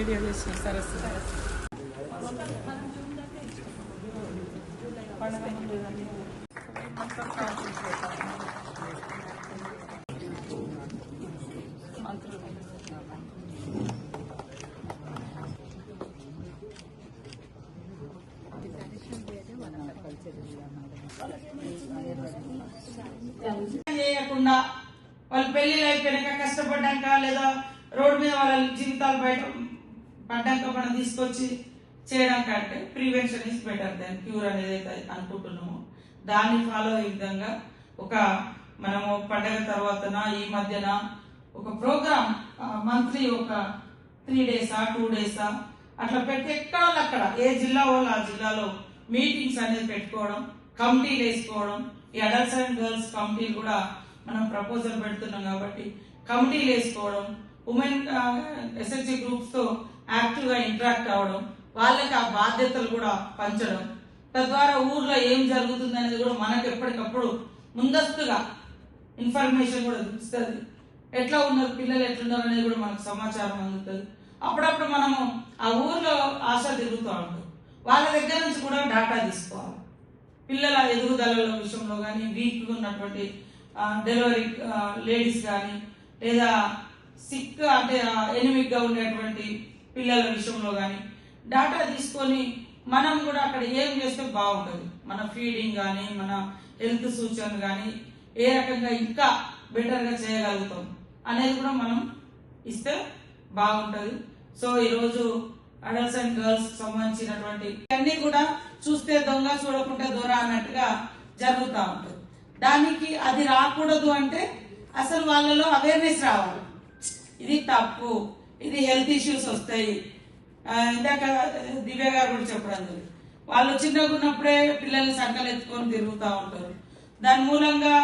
Video చేసిన సరస్సు చేయకుండా వాళ్ళు పెళ్ళిళ్ళు అయిపోయాక కష్టపడ్డాక లేదా రోడ్డు మీద వాళ్ళ జీవితాలు బయట పడ్డాక మనం తీసుకొచ్చి చేయడం కంటే prevention is better then cure అనేది అనుకుంటున్నాము. దాన్ని ఫాలో అయ్యే విధంగా ఒక మనము పండగ తర్వాతన ఈ మధ్యన ఒక ప్రోగ్రామ్ మంత్లీ ఒక త్రీ డేసా టూ డేసా అట్లా పెట్టి ఎక్కడ అక్కడ ఏ జిల్లా వాళ్ళు ఆ జిల్లాలో మీటింగ్స్ అనేది పెట్టుకోవడం కమిటీలు వేసుకోవడం ఈ అడల్ట్స్ అండ్ గర్ల్స్ కమిటీలు కూడా మనం ప్రపోజల్ పెడుతున్నాం కాబట్టి కమిటీలు వేసుకోవడం ఉమెన్ ఎస్ఎస్జి గ్రూప్స్తో యాక్టివ్గా ఇంటరాక్ట్ అవ్వడం వాళ్ళకి ఆ బాధ్యతలు కూడా పంచడం. తద్వారా ఊర్లో ఏం జరుగుతుంది అనేది కూడా మనకు ఎప్పటికప్పుడు ముందస్తుగా ఇన్ఫర్మేషన్ కూడా తెలుస్తుంది. ఎట్లా ఉన్నారు పిల్లలు ఎట్లున్నారు అనేది కూడా మనకు సమాచారం అందుతుంది. అప్పుడప్పుడు మనము ఆ ఊర్లో ఆశ తిరుగుతూ ఉంటాం. వాళ్ళ దగ్గర నుంచి కూడా డాటా తీసుకోవాలి. పిల్లల ఎదుగుదల విషయంలో కానీ వీక్గా ఉన్నటువంటి డెలివరీ లేడీస్ కానీ లేదా సిక్ అంటే ఎనిమిక్గా ఉండేటువంటి పిల్లల విషయంలో కానీ డాటా తీసుకొని మనం కూడా అక్కడ ఏం చేస్తే బాగుంటుంది? మన ఫీడింగ్ కానీ మన హెల్త్ సూచన కానీ ఏ రకంగా ఇంకా బెటర్గా చేయగలుగుతాం అనేది కూడా మనం ఇస్తే బాగుంటుంది. సో ఈరోజు అడల్ట్స్ అండ్ గర్ల్స్ సంబంధించినటువంటి అన్ని కూడా చూస్తే దొంగ చూడకుంటే దొర అన్నట్టుగా జరుగుతూ ఉంటుంది. దానికి అది రాకూడదు అంటే అసలు వాళ్ళలో అవేర్నెస్ రావాలి. ఇది తప్పు. ఇది హెల్త్ ఇష్యూస్ వస్తాయి. ఇందాక దివ్య గారు కూడా చెప్పడం జరిగింది వాళ్ళు చిన్నగా ఉన్నప్పుడే పిల్లల్ని సంకలెత్తుకొని తిరుగుతూ ఉంటారు. దాని మూలంగా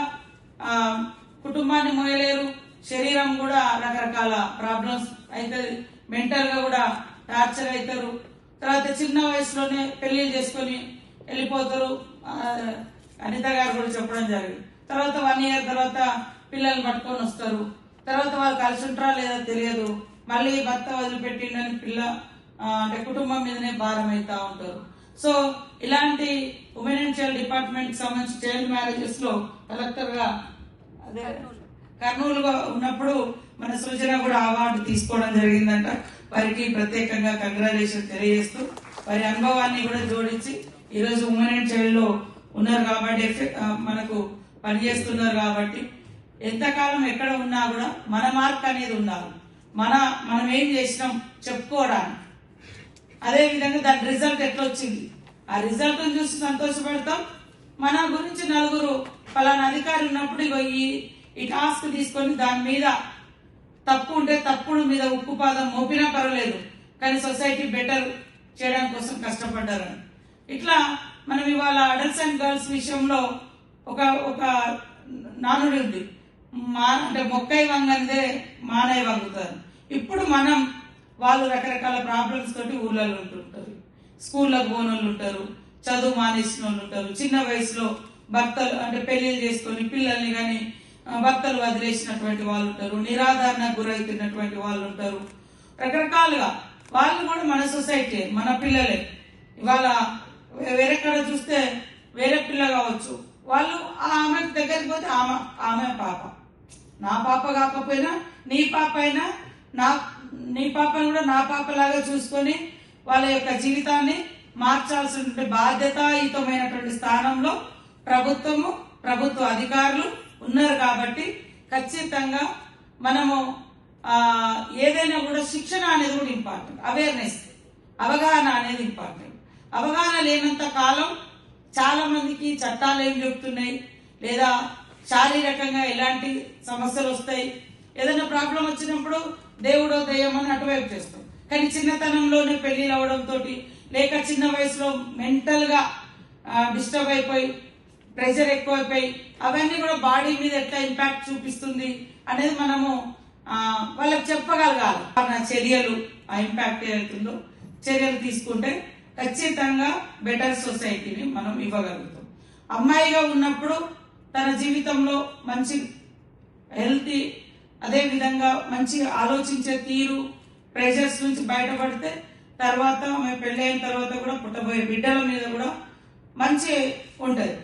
కుటుంబాన్ని మోయలేరు. శరీరం కూడా రకరకాల ప్రాబ్లమ్స్ అవుతుంది మెంటల్గా కూడా టార్చర్ అవుతారు తర్వాత చిన్న వయసులోనే పెళ్ళి చేసుకొని వెళ్ళిపోతారు. అనిత గారు కూడా చెప్పడం జరిగింది. తర్వాత వన్ ఇయర్ తర్వాత పిల్లల్ని పట్టుకొని వస్తారు. తర్వాత వాళ్ళు కలిసి ఉంటారా లేదా తెలియదు. మళ్ళీ భర్త వదిలిపెట్టిండని పిల్ల అంటే కుటుంబం మీదనే భారం అవుతా ఉంటారు. సో ఇలాంటి ఉమెన్ అండ్ చైల్డ్ డిపార్ట్మెంట్ సంబంధించి చైల్డ్ మ్యారేజెస్లో కలెక్టర్గా అదే కర్నూలుగా ఉన్నప్పుడు మన సృజన కూడా అవార్డు తీసుకోవడం జరిగిందంట. వారికి ప్రత్యేకంగా కంగ్రాచులేషన్ తెలియజేస్తూ వారి అనుభవాన్ని కూడా జోడించి ఈరోజు ఉమెన్ అండ్ చైల్డ్లో ఉన్నారు కాబట్టి మనకు పనిచేస్తున్నారు కాబట్టి ఎంతకాలం ఎక్కడ ఉన్నా కూడా మన మార్క్ అనేది ఉండాలి. మన మనం ఏం చేసినాం చెప్పుకోవడానికి. అదే విధంగా దాని రిజల్ట్ ఎట్లా వచ్చింది ఆ రిజల్ట్ చూసి సంతోషపడతాం. మన గురించి నలుగురు ఫలానా అధికారి ఉన్నప్పుడు ఇగో ఈ ఈ టాస్క్ తీసుకొని దాని మీద తప్పు ఉంటే తప్పుడు మీద ఉక్కు పాదం మోపినా పర్వాలేదు. కానీ సొసైటీ బెటర్ చేయడం కోసం కష్టపడ్డారు ఇట్లా మనం ఇవాళ అడల్ట్స్ అండ్ గర్ల్స్ విషయంలో ఒక ఒక నానుడి ఉంది. మా అంటే మొక్కై వంగనిదే మానై వంగుతారు. ఇప్పుడు మనం వాళ్ళు రకరకాల ప్రాబ్లమ్స్ తోటి ఊర్లలో ఉంటుంటారు స్కూళ్ళకు పోనోళ్ళు ఉంటారు చదువు మానేసిన వాళ్ళు ఉంటారు. చిన్న వయసులో భర్తలు అంటే పెళ్ళిళ్ళు చేసుకొని పిల్లల్ని కానీ భర్తలు వదిలేసినటువంటి వాళ్ళు ఉంటారు నిరాధారణకు గురవుతున్నటువంటి వాళ్ళు ఉంటారు. రకరకాలుగా వాళ్ళు కూడా మన సొసైటీ మన పిల్లలే. ఇవాళ వేరే కడ చూస్తే వేరే పిల్ల కావచ్చు. వాళ్ళు ఆ ఆమె దగ్గరికి పోతే ఆమె ఆమె పాప. నా పాప కాకపోయినా నీ పాప అయినా నా నీ పాపను కూడా నా పాపలాగా చూసుకొని వాళ్ళ యొక్క జీవితాన్ని మార్చాల్సినటువంటి బాధ్యతాయుతమైనటువంటి స్థానంలో ప్రభుత్వము ప్రభుత్వ అధికారులు ఉన్నారు కాబట్టి ఖచ్చితంగా మనము ఏదైనా కూడా శిక్షణ అనేది కూడా ఇంపార్టెంట్. అవేర్నెస్ అవగాహన అనేది ఇంపార్టెంట్. అవగాహన లేనంత కాలం చాలా మందికి చట్టాలు ఏం చెప్తున్నాయి? లేదా శారీరకంగా ఎలాంటి సమస్యలు వస్తాయి? ఏదైనా ప్రాబ్లం వచ్చినప్పుడు దేవుడో దయ్యమని అటువైపు చేస్తాం. కానీ చిన్నతనంలోనే పెళ్ళి అవడంతో లేక చిన్న వయసులో మెంటల్గా డిస్టర్బ్ అయిపోయి ప్రెషర్ ఎక్కువైపోయి అవన్నీ కూడా బాడీ మీద ఎట్లా ఇంపాక్ట్ చూపిస్తుంది అనేది మనము వాళ్ళకి చెప్పగలగాలి. మన చర్యలు ఆ ఇంపాక్ట్ ఏదైతుందో చర్యలు తీసుకుంటే ఖచ్చితంగా బెటర్ సొసైటీని మనం ఇవ్వగలుగుతాం. అమ్మాయిగా ఉన్నప్పుడు తన జీవితంలో మంచి హెల్తీ అదేవిధంగా మంచిగా మంచి ఆలోచించే తీరు ప్రెషర్స్ నుంచి బయటపడితే తర్వాత ఆమె పెళ్ళైన తర్వాత కూడా పుట్టబోయే బిడ్డల మీద కూడా మంచి ఉంటుంది.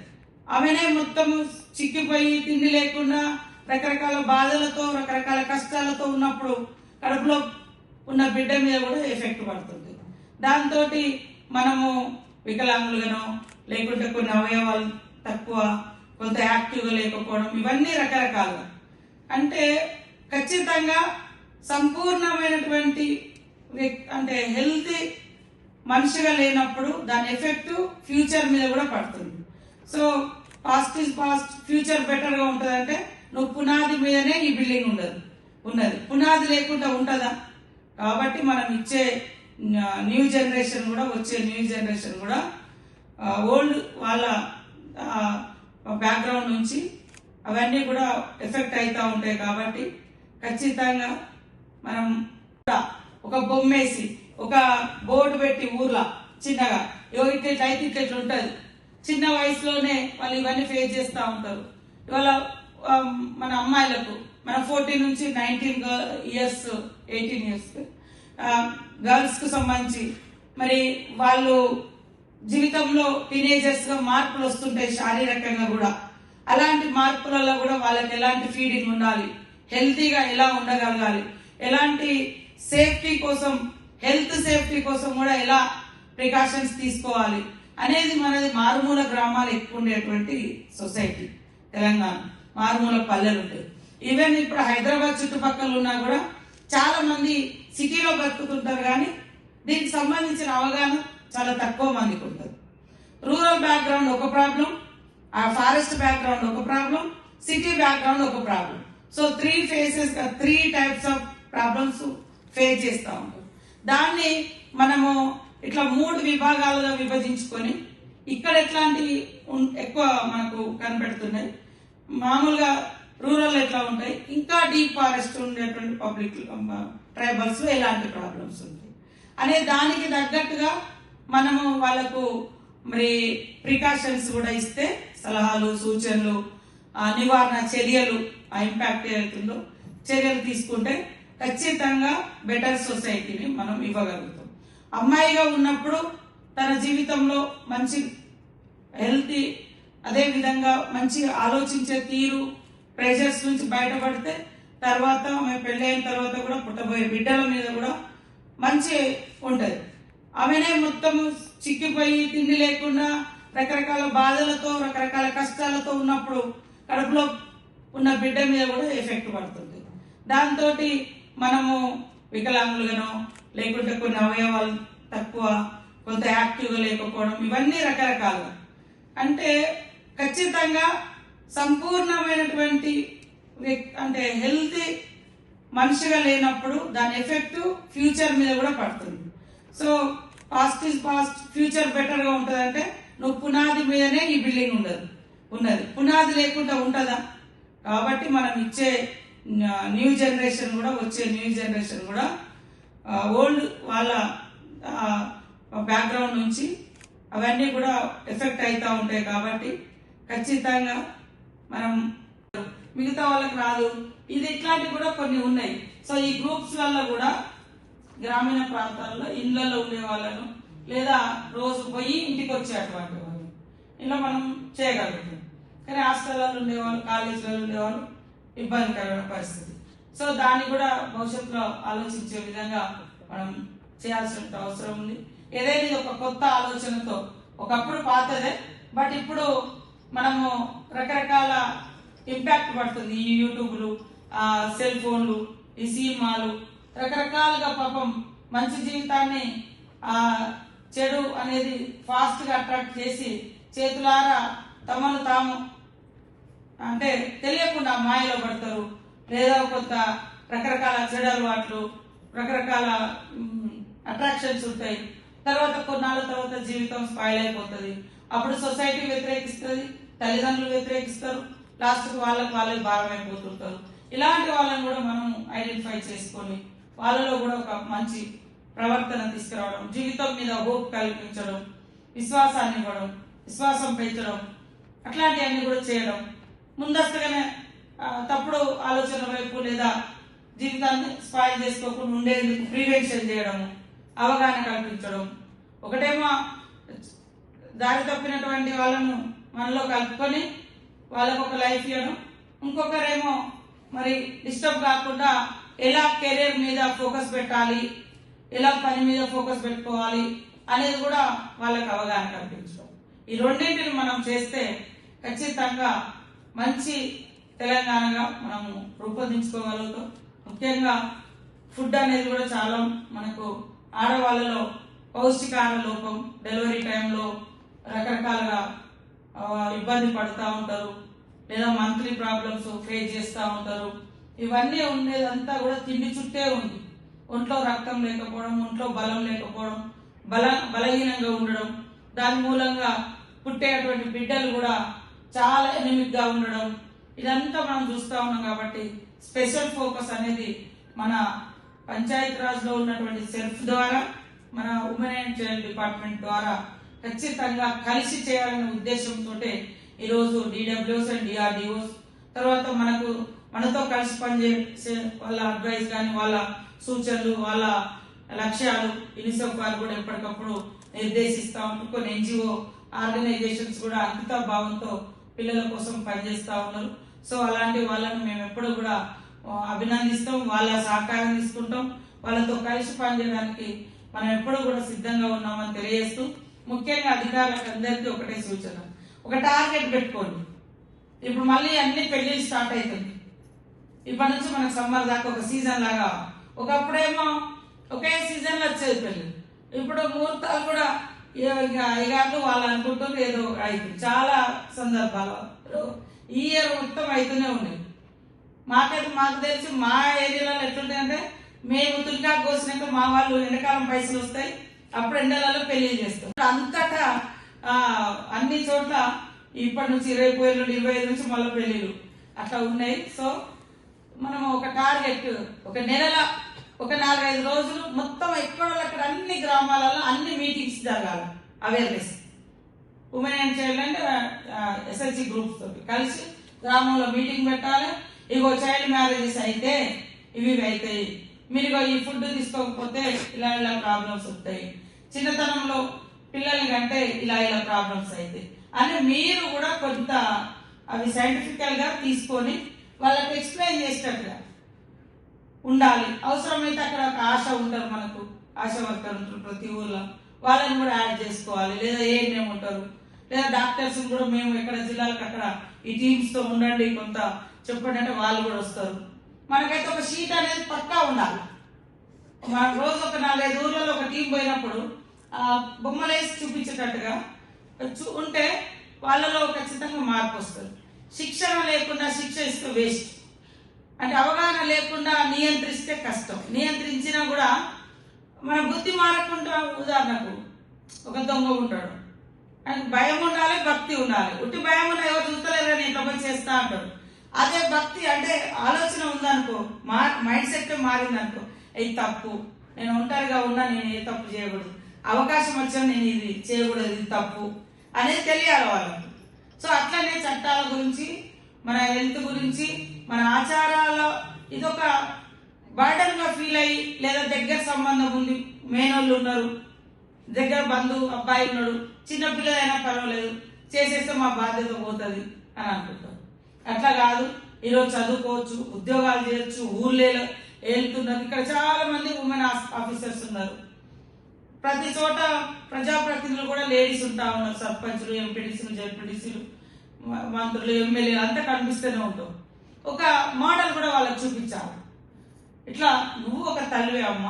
ఆమెనే మొత్తం చిక్కిపోయి తిండి లేకుండా రకరకాల బాధలతో రకరకాల కష్టాలతో ఉన్నప్పుడు కడుపులో ఉన్న బిడ్డ మీద కూడా ఎఫెక్ట్ పడుతుంది. దాంతో మనము వికలాంగులుగానో లేకుంటే కొన్ని అవయవాలు తక్కువ కొంత యాక్టివ్గా లేకపోవడం ఇవన్నీ రకరకాలుగా. అంటే ఖచ్చితంగా సంపూర్ణమైనటువంటి అంటే హెల్తీ మనిషిగా లేనప్పుడు దాని ఎఫెక్ట్ ఫ్యూచర్ మీద కూడా పడుతుంది. So past is past future బెటర్గా ఉంటుందంటే నువ్వు పునాది మీదనే ఈ బిల్డింగ్ ఉండదు ఉన్నది. పునాది లేకుండా ఉంటుందా? కాబట్టి మనం ఇచ్చే న్యూ జనరేషన్ కూడా వచ్చే న్యూ జనరేషన్ కూడా ఓల్డ్ వాళ్ళ బ్యాక్గ్రౌండ్ నుంచి అవన్నీ కూడా ఎఫెక్ట్ అవుతూ ఉంటాయి కాబట్టి ఖచ్చితంగా మనం ఒక బొమ్మేసి ఒక బోర్డు పెట్టి ఊర్లో చిన్నగా. ఇగో ఇట్లా అయితే ఇట్లా ఇట్లా ఉంటుంది. చిన్న వయసులోనే వాళ్ళు ఇవన్నీ ఫేస్ చేస్తూ ఉంటారు. ఇవాళ మన అమ్మాయిలకు మన ఫోర్టీన్ నుంచి నైన్టీన్ ఇయర్స్ ఎయిటీన్ ఇయర్స్ గర్ల్స్కు సంబంధించి మరి వాళ్ళు జీవితంలో టీనేజర్స్గా మార్పులు వస్తుంటాయి శారీరకంగా కూడా. అలాంటి మార్పులలో కూడా వాళ్ళకి ఎలాంటి ఫీడింగ్ ఉండాలి? హెల్తీగా ఎలా ఉండగలగాలి? ఎలాంటి సేఫ్టీ కోసం హెల్త్ సేఫ్టీ కోసం కూడా ఎలా ప్రికాషన్స్ తీసుకోవాలి అనేది మనది మారుమూల గ్రామాలు ఎక్కువ ఉండేటువంటి సొసైటీ తెలంగాణ. మారుమూల పల్లెలు ఉంటాయి ఈవెన్ ఇప్పుడు హైదరాబాద్ చుట్టుపక్కల ఉన్నా కూడా చాలా మంది సిటీలో బతుకుతుంటారు కానీ దీనికి సంబంధించిన అవగాహన చాలా తక్కువ మందికి ఉంటుంది. రూరల్ బ్యాక్గ్రౌండ్ ఒక ప్రాబ్లం ఆ ఫారెస్ట్ బ్యాక్గ్రౌండ్ ఒక ప్రాబ్లం సిటీ బ్యాక్గ్రౌండ్ ఒక problem so three phases three types of problems face చేస్తూ ఉంటాం. దాన్ని మనము ఇట్లా మూడు విభాగాలుగా విభజించుకొని ఇక్కడ ఎట్లాంటివి ఎక్కువ మనకు కనిపెడుతున్నాయి. మామూలుగా రూరల్ ఎట్లా ఉంటాయి? ఇంకా డీప్ ఫారెస్ట్ ఉండేటువంటి పబ్లిక్ ట్రైబల్స్ ఎలాంటి ప్రాబ్లమ్స్ ఉంటాయి? అనే దానికి తగ్గట్టుగా మనము వాళ్ళకు మరి ప్రికాషన్స్ కూడా ఇస్తే సలహాలు సూచనలు నివారణ చర్యలు ఆ ఇంపాక్ట్ ఏదైతుందో చర్యలు తీసుకుంటే ఖచ్చితంగా బెటర్ సొసైటీని మనం ఇవ్వగలుగుతాం. అమ్మాయిగా ఉన్నప్పుడు తన జీవితంలో మంచి హెల్తీ అదే విధంగా మంచి ఆలోచించే తీరు ప్రెషర్స్ నుంచి బయటపడితే తర్వాత ఆమె పెళ్ళైన తర్వాత కూడా పుట్టబోయే బిడ్డల మీద కూడా మంచి ఉంటుంది. ఆమెనే మొత్తం చిక్కిపోయి తిండి లేకుండా రకరకాల బాధలతో రకరకాల కష్టాలతో ఉన్నప్పుడు కడుపులో ఉన్న బిడ్డ మీద కూడా ఎఫెక్ట్ పడుతుంది. దాంతో మనము వికలాంగులుగానో లేకుంటే కొన్ని అవయవాలు తక్కువ కొంత యాక్టివ్గా లేకపోవడం ఇవన్నీ రకరకాలుగా. అంటే ఖచ్చితంగా సంపూర్ణమైనటువంటి అంటే హెల్తీ మనిషిగా లేనప్పుడు దాని ఎఫెక్ట్ ఫ్యూచర్ మీద కూడా పడుతుంది. So past is past future బెటర్గా ఉంటుందంటే నువ్వు పునాది మీదనే ఈ బిల్డింగ్ ఉండదు. ఉన్నది. పునాది లేకుండా ఉంటుందా? కాబట్టి మనం ఇచ్చే న్యూ జనరేషన్ కూడా వచ్చే న్యూ జనరేషన్ కూడా ఓల్డ్ వాళ్ళ బ్యాక్గ్రౌండ్ నుంచి అవన్నీ కూడా ఎఫెక్ట్ అవుతూ ఉంటాయి కాబట్టి ఖచ్చితంగా మనం మిగతా వాళ్ళకి రాదు. ఇది ఇట్లాంటివి కూడా కొన్ని ఉన్నాయి. సో ఈ గ్రూప్స్ వల్ల కూడా గ్రామీణ ప్రాంతాల్లో ఇళ్ళలో ఉండే వాళ్ళను లేదా రోజు పోయి ఇంటికి వచ్చేటువంటి వాళ్ళు ఇలా మనం చేయగలుగుతాం. కానీ హాస్టల్లో ఉండేవాళ్ళు కాలేజీలలో ఉండేవాళ్ళు ఇబ్బందికరమైన పరిస్థితి. సో దాన్ని కూడా భవిష్యత్తులో ఆలోచించే విధంగా మనం చేయాల్సిన అవసరం ఉంది. ఏదైనా ఇది ఒక కొత్త ఆలోచనతో ఒకప్పుడు పాతదే బట్ ఇప్పుడు మనము రకరకాల ఇంపాక్ట్ పడుతుంది. ఈ యూట్యూబ్లు ఆ సెల్ ఫోన్లు ఈ సినిమాలు రకరకాలుగా పాపం మంచి జీవితాన్ని చెడు అనేది ఫాస్ట్గా అట్రాక్ట్ చేసి చేతులారా తమను తాము అంటే తెలియకుండా మాయలో పడతారు. లేదా కొంత రకరకాల చెడు అలవాట్లు రకరకాల అట్రాక్షన్స్ ఉంటాయి. తర్వాత కొన్నాళ్ళ తర్వాత జీవితం స్పాయిల్ అయిపోతుంది. అప్పుడు సొసైటీ వ్యతిరేకిస్తుంది తల్లిదండ్రులు వ్యతిరేకిస్తారు. లాస్ట్కి వాళ్ళకి వాళ్ళే భారం అయిపోతుంటారు ఇలాంటి వాళ్ళని కూడా మనం ఐడెంటిఫై చేసుకొని వాళ్ళలో కూడా ఒక మంచి ప్రవర్తన తీసుకురావడం జీవితం మీద హోప్ కల్పించడం విశ్వాసాన్ని ఇవ్వడం విశ్వాసం పెంచడం అట్లాంటివన్నీ కూడా చేయడం. ముందస్తుగానే తప్పుడు ఆలోచన వైపు లేదా జీవితాన్ని స్పాయిల్ చేసుకోకుండా ఉండేందుకు ప్రివెన్షన్ చేయడము అవగాహన కల్పించడం. ఒకటేమో దారి తప్పినటువంటి వాళ్ళను మనలో కలుపుకొని వాళ్ళకు ఒక లైఫ్ ఇవ్వడం ఇంకొకరేమో మరి డిస్టర్బ్ కాకుండా ఎలా కెరీర్ మీద ఫోకస్ పెట్టాలి ఎలా పని మీద ఫోకస్ పెట్టుకోవాలి అనేది కూడా వాళ్ళకి అవగాహన కల్పించడం. ఈ రెండింటిని మనం చేస్తే ఖచ్చితంగా మంచి తెలంగాణగా మనము రూపొందించుకోగలుగుతాం. ముఖ్యంగా ఫుడ్ అనేది కూడా చాలా మనకు ఆడవాళ్ళలో పౌష్టికాహార లోపం డెలివరీ టైంలో రకరకాలుగా ఇబ్బంది పడుతూ ఉంటారు. లేదా మంత్లీ ప్రాబ్లమ్స్ ఫేస్ చేస్తూ ఉంటారు. ఇవన్నీ ఉండేదంతా కూడా తిండి చుట్టే ఉంది. ఒంట్లో రక్తం లేకపోవడం ఒంట్లో బలం లేకపోవడం బల బలహీనంగా ఉండడం దాని మూలంగా పుట్టేటువంటి బిడ్డలు కూడా చాలా ఎనిమిక్గా ఉండడం ఇదంతా మనం చూస్తూ ఉన్నాం కాబట్టి స్పెషల్ ఫోకస్ అనేది మన పంచాయత్ రాజ్లో ఉన్నటువంటి సెల్ఫ్ ద్వారా మన ఉమెన్ అండ్ చైల్డ్ డిపార్ట్మెంట్ ద్వారా ఖచ్చితంగా కలిసి చేయాలనే ఉద్దేశంతో ఈరోజు డిడబ్ల్యూస్ అండ్ డిఆర్డిఓస్ తర్వాత మనకు మనతో కలిసి పనిచేసే వాళ్ళ అడ్వైస్ కానీ వాళ్ళ సూచనలు వాళ్ళ లక్ష్యాలు యూనిసెఫ్ వారు కూడా ఎప్పటికప్పుడు నిర్దేశిస్తూ ఉంటారు కొన్ని ఎన్జిఓ ఆర్గనైజేషన్స్ కూడా అంకిత భావంతో పిల్లల కోసం పనిచేస్తూ ఉన్నారు. సో అలాంటి వాళ్ళను మేము ఎప్పుడు కూడా అభినందిస్తాం. వాళ్ళ సహకారం తీసుకుంటాం. వాళ్ళతో కలిసి పనిచేయడానికి మనం ఎప్పుడు కూడా సిద్ధంగా ఉన్నామని తెలియజేస్తూ ముఖ్యంగా అధికారులకు అందరికీ ఒకటే సూచన. ఒక టార్గెట్ పెట్టుకోండి. ఇప్పుడు మళ్ళీ అన్ని పెళ్ళిళ్ళు స్టార్ట్ అవుతుంది ఇప్పటి నుంచి మనకు సమ్మర్ దాకా ఒక సీజన్ లాగా. ఒకప్పుడేమో ఒకే సీజన్లో వచ్చేది పెళ్ళి. ఇప్పుడు ముహూర్తాలు కూడా ఇక అయ్యగారు వాళ్ళు అనుకుంటారు ఏదో అవుతుంది చాలా సందర్భాలు. ఈ ఇయర్ మొత్తం అవుతూనే ఉన్నాయి. మాకైతే మాకు తెలిసి మా ఏరియాలో ఎట్లుంటాయంటే మేము తులికా కోసినాక మా వాళ్ళు ఎండాకాలం పైసలు వస్తాయి అప్పుడు ఎండలలో పెళ్ళి చేస్తాం అంతటా అన్ని చోట్ల ఇప్పటి నుంచి ఇరవై పోయిన ఇరవై ఐదు నుంచి మళ్ళీ పెళ్ళిళ్ళు అట్లా ఉన్నాయి. సో మనం ఒక టార్గెట్ ఒక నెలల ఒక నాలుగైదు రోజులు మొత్తం ఎక్కడ అక్కడ గ్రామాలలో అన్ని మీటింగ్స్ జరగాలి. అవేర్నెస్ ఉమెన్ అండ్ చైల్డ్ అంటే ఎస్ఎల్సి గ్రూప్స్ తోటి కలిసి గ్రామంలో మీటింగ్ పెట్టాలి. ఇగో చైల్డ్ మ్యారేజెస్ అయితే ఇవి అవుతాయి మీరు ఈ ఫుడ్ తీసుకోకపోతే ఇలా ఇలా ప్రాబ్లమ్స్ వస్తాయి. చిన్నతనంలో పిల్లల కంటే ఇలా ఇలా ప్రాబ్లమ్స్ అవుతాయి అని మీరు కూడా కొంత అవి సైంటిఫికల్గా తీసుకొని వాళ్ళకి ఎక్స్ప్లెయిన్ చేసేటట్టుగా ఉండాలి. అవసరమైతే అక్కడ ఒక ఆశ ఉంటారు మనకు. ఆశ వర్కర్ ఉంటారు ప్రతి ఊర్లో. వాళ్ళని కూడా యాడ్ చేసుకోవాలి. లేదా ఏఎన్ఎం ఉంటారు. లేదా డాక్టర్స్ కూడా మేము ఎక్కడ జిల్లాలకు అక్కడ ఈ టీమ్స్తో ఉండండి కొంత చెప్పండి అంటే వాళ్ళు కూడా వస్తారు. మనకైతే ఒక షీట్ అనేది పక్కా ఉండాలి. మన రోజు ఒక నాలుగైదు ఊర్లలో ఒక టీం పోయినప్పుడు ఆ బొమ్మలు వేసి చూపించేటట్టుగా చూ- ఉంటే వాళ్ళలో ఖచ్చితంగా మార్పు వస్తుంది. శిక్షణ లేకుండా శిక్ష ఇస్తే వేస్ట్ అంటే అవగాహన లేకుండా నియంత్రిస్తే కష్టం. నియంత్రించినా కూడా మన బుద్ధి మారకుండా ఉదాహరణకు ఒక దొంగ ఉంటాడు. ఆయనకు భయం ఉండాలి భక్తి ఉండాలి. ఉట్టి భయం ఉన్న ఎవరు చూస్తలేరు నేను ఇంత పని చేస్తా అంటారు అదే భక్తి అంటే ఆలోచన ఉందనుకో మా మైండ్ సెట్ మారిందనుకో ఇది తప్పు. నేను ఒంటరిగా ఉన్నా నేను ఏ తప్పు చేయకూడదు. అవకాశం వచ్చినా నేను ఇది చేయకూడదు ఇది తప్పు. అనేది తెలియాలి వాళ్ళకి. సో అట్లనే చట్టాల గురించి మన హెల్త్ గురించి మన ఆచారాల్లో ఇదొక బర్డన్గా ఫీల్ అయ్యి లేదా దగ్గర సంబంధం ఉంది మేనోళ్ళు ఉన్నారు దగ్గర బంధువు అబ్బాయి ఉన్నాడు చిన్న పిల్లలైనా పర్వాలేదు చేసేస్తే మా బాధ్యత పోతుంది అని అనుకుంటాం. అట్లా కాదు ఈరోజు చదువుకోవచ్చు ఉద్యోగాలు చేయొచ్చు ఊళ్ళో వెళ్తున్నారు. ఇక్కడ చాలా మంది ఉమెన్ ఆఫీసర్స్ ఉన్నారు. ప్రతి చోట ప్రజాప్రతినిధులు కూడా లేడీస్ ఉంటా ఉన్నారు సర్పంచులు ఎంపీడీసీలు జడ్పీడీసీలు మంత్రులు ఎమ్మెల్యేలు అంతా కనిపిస్తూనే ఉంటాం. ఒక మోడల్ కూడా వాళ్ళకి చూపించాలి. ఇట్లా నువ్వు ఒక తల్లివే అమ్మ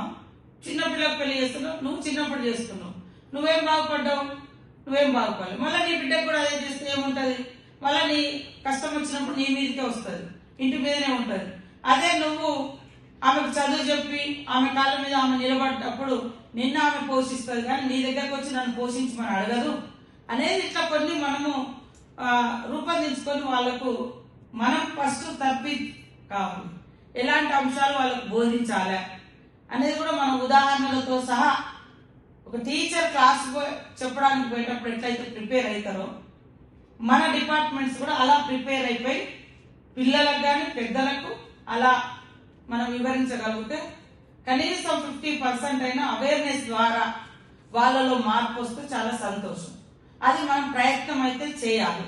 చిన్నపిల్లకి పెళ్ళి చేస్తున్నావు నువ్వు చిన్నప్పుడు చేస్తున్నావు నువ్వేం బాగుపడ్డావు? నువ్వేం బాగుపడలేదు. మళ్ళీ నీ బిడ్డకు కూడా అదే చేస్తే ఏముంటుంది? మళ్ళీ నీ కష్టం వచ్చినప్పుడు నీ మీదకే వస్తుంది. ఇంటి మీదనే ఉంటుంది. అదే నువ్వు ఆమెకు చదువు చెప్పి ఆమె కాళ్ళ మీద ఆమె నిలబడ్డప్పుడు నిన్న ఆమె పోషిస్తుంది కానీ నీ దగ్గరకు వచ్చి నన్ను పోషించమని అడగదు? అనేది ఇట్లా కొన్ని మనము రూపొందించుకొని వాళ్ళకు మనం ఫస్ట్ తప్పి కావాలి. ఎలాంటి అంశాలు వాళ్ళకు బోధించాలి అనేది కూడా మన ఉదాహరణలతో సహా ఒక టీచర్ క్లాస్ చెప్పడానికి పోయేటప్పుడు ఎట్లయితే ప్రిపేర్ అవుతారో మన డిపార్ట్మెంట్స్ కూడా అలా ప్రిపేర్ అయిపోయి పిల్లలకు కానీ పెద్దలకు అలా మనం వివరించగలిగితే కనీసం ఫిఫ్టీ పర్సెంట్ అయినా అవేర్నెస్ ద్వారా వాళ్ళలో మార్పు వస్తే చాలా సంతోషం. అది మనం ప్రయత్నం అయితే చేయాలి.